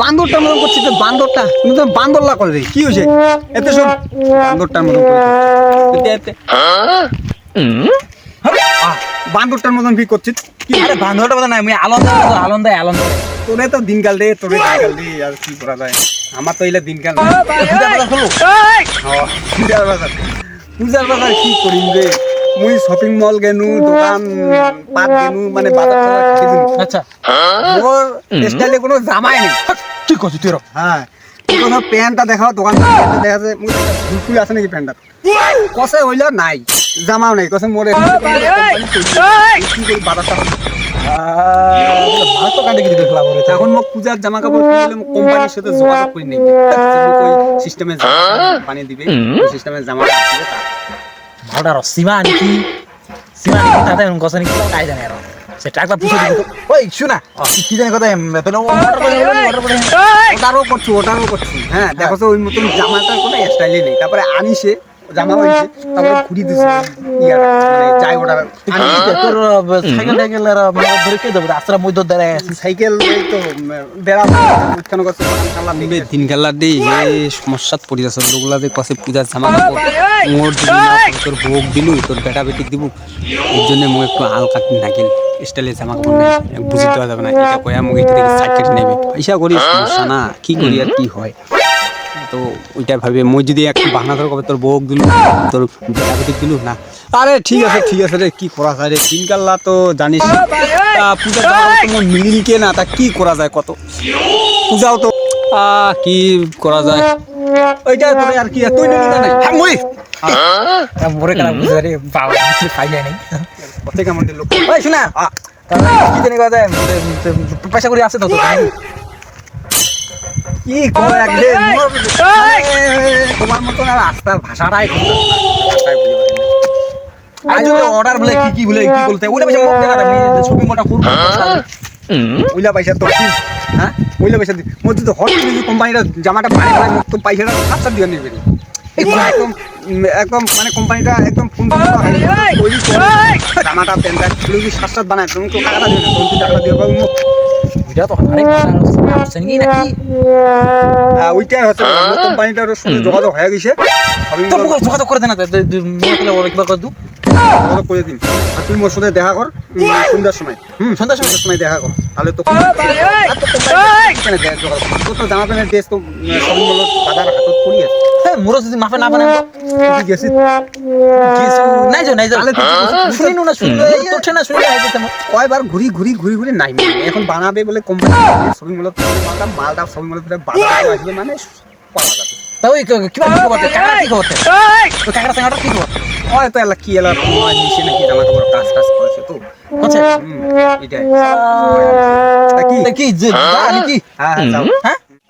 বান্দরটার মতন করছিস তো বান্দরটা? তুমি তো বান্দরলা করে রে? কি হয়েছে? এতে শোন। বান্দরটার মতন করে এতে এতে। বান্দরটার মতন কি করছিস? কি? আরে বান্ধবটা কথা নাই আমি আনন্দ আনন্দ আনন্দ তোরে তো দিনকাল রে তোরে দিনকাল রে আর কি করা যায়? আমার তো এলে দিনকাল রে। হ্যাঁ, পূজার বাজার। পূজার বাজার কি করিম রে? মুই শপিং মল গেনু দোকান পাট গেনু মানে বাজার টাজার খাই আচ্ছা। মোর স্টাইলে কোনো জামাই নেই। কি করছিস তুই হ্যাঁ। কোনো প্যান্টটা দেখাও দোকান দেখা যায় মুই ফুল আছে নাকি প্যান্টটা কষে হইল নাই জামাও নাই কষে মোরে বাজারটা ভাত তো কাটে এখন মোক পূজার জামা কাপড় কিনলে মোক কোম্পানির সাথে যোগাযোগ করে নেবে। সিস্টেমে পানি দিবে সিস্টেমে জামা আসবে তা ভাড়া র সীমা নাকি সীমা নাকি তাতে গছনি নাকি কাই জানে আর সে ট্রাকটা পুষে তো। ওই শুনা। কি জানি কথা তাহলে অর্ডার করে অর্ডার করে ওটারও করছি ওটারও করছি। হ্যাঁ দেখো তো ওই মতন জামাটা কোনো স্টাইলে নেই। তারপরে আনিসে জামা আনিছে তারপরে ঘুরি দিছে। ইয়ার মানে ওটার আনিছে তোর সাইকেল টাইকেল আর ধরে কে দেবো? রাস্তার মধ্যে দাঁড়ায় সাইকেল এই তো বেড়া উৎখান করছে দিন কালার দি এই সমস্যাত পড়ি আছে লোকলা যে কসে পূজার জামা কাপড়। মোর তোর ভোগ দিলু তোর বেটা বেটি দিব। এর জন্য মই একটু আলকা নাকিল স্টাইলে জামা কাপড় নেই। বুঝি দেওয়া যাবে না এটা কয়া মোক এটা থেকে সাইকেল নেবে। পয়সা করি সমস্যা না কি করি আর কি হয়? তো ওইটা ভাবে মই যদি একটু বাহানা ধর কবে তোর বউক দিলু তোর বেটি না। আরে ঠিক আছে ঠিক আছে রে কি করা যায় রে? দিনকাল্লা তো জানিস। পূজা তোমার মিলিল কে না? তা কি করা যায় কত? পূজাও তো কি করা যায়? ওইটা তোর আর কি তুই নিলি না নাই? হ্যাঁ মই মোরে কারা বুঝে রে বাবা কিছু খাই যায় নাই কত কেমন দিল ওই শোনা কি জানি কথা পয়সা করে আসে তো তো কি কয় একদিন মোর- তোমার মতন আর আস্তার ভাষাটাই খুব ভাষাটাই বুঝতে পারি না। আজ অর্ডার বলে কি কি বলে কি বলতে? ওটা পয়সা মুখ দেখা আমি শপিং মলটা করব ওইলা পয়সা তো হ্যাঁ? ওইলা পয়সা মোর যদি হট কোম্পানিটা জামাটা পানি ফেলাই মোক তো পয়সাটা সাত সাত দিয়ে নেবে একদম একদম মানে কোম্পানিটা একদম ফোন করে জামাটা প্যান্টটা সাত সাত বানায়? তুমি তো টাকাটা দিবে না তুমি টাকাটা দিয়ে ওইটা তো আরেক নাকি? হ্যাঁ, ওইটাই হচ্ছে কোম্পানিটার সঙ্গে যোগাযোগ হয়ে গেছে। আমি তো যোগাযোগ করে দে না কিবা করে দু। যোগাযোগ করে দিন। আর তুই মোর সাথে দেখা কর সন্ধ্যার সময়। হুম সন্ধ্যার সময়? সময় দেখা কর। তাহলে তো? তোর জামা প্যান্টের ড্রেস তো মূল বাজার হাতত পড়ি আছে। মোর যদি মাফে না বানাবো তুই গেছিস নাই যাও নাই যাও শুনি না শুনি তো ঠেনা শুনি না হইতে কয়বার ঘুরি ঘুরি ঘুরি ঘুরি নাই এখন বানাবে বলে কোম্পানি সবই মূলত মালটা মালটা সবই মূলত বাজারে আসবে মানে পাওয়া যাবে তা ওই কিবা কি করতে কাকা কি করতে ওই কাকা সাঙ্গাটা কি করতে ওই তো এলা কি এলা তোমার নিচে নাকি জামা কাপড় কাজ টাজ করেছে তো। আচ্ছা। এটাই কি? কি যে জানি হ্যাঁ হ্যাঁ হ্যাঁ